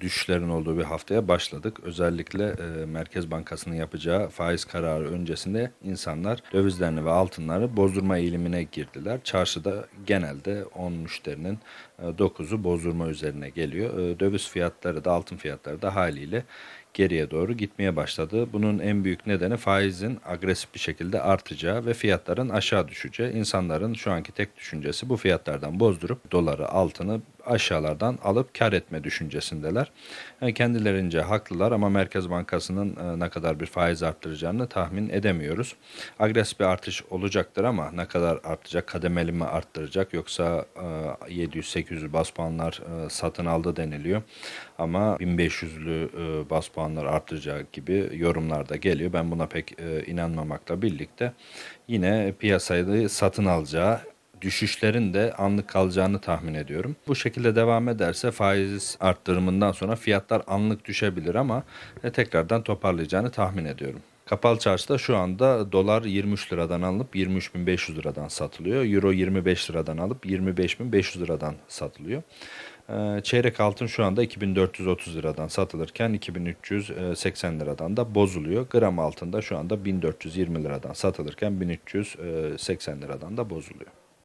düşüşlerin olduğu bir haftaya başladık. Özellikle e, Merkez Bankası'nın yapacağı faiz kararı öncesinde insanlar dövizlerini ve altınları bozdurma eğilimine girdiler. Çarşıda genelde 10 müşterinin e, 9'u bozdurma üzerine geliyor. E, döviz fiyatları da altın fiyatları da haliyle geriye doğru gitmeye başladı. Bunun en büyük nedeni faizin agresif bir şekilde artacağı ve fiyatların aşağı düşeceği. İnsanların şu anki tek düşüncesi bu fiyatlardan bozdurup doları, altını aşağılardan alıp kar etme düşüncesindeler. Yani kendilerince haklılar ama Merkez Bankası'nın e, ne kadar bir faiz arttıracağını tahmin edemiyoruz. Agresif bir artış olacaktır ama ne kadar artacak, kademeli mi arttıracak yoksa e, 700-800 bas puanlar e, satın aldı deniliyor. Ama 1500'lü e, bas puanlar artacak gibi yorumlar da geliyor. Ben buna pek e, inanmamakla birlikte yine piyasayı satın alacağı düşüşlerin de anlık kalacağını tahmin ediyorum. Bu şekilde devam ederse faiz arttırımından sonra fiyatlar anlık düşebilir ama e, tekrardan toparlayacağını tahmin ediyorum. Kapalı çarşıda şu anda dolar 23 liradan alınıp 23.500 liradan satılıyor. Euro 25 liradan alıp 25.500 liradan satılıyor. Ee, Çeyrek altın şu anda 2430 liradan satılırken 2380 liradan da bozuluyor. Gram altın da şu anda 1420 liradan satılırken 1380 liradan da bozuluyor.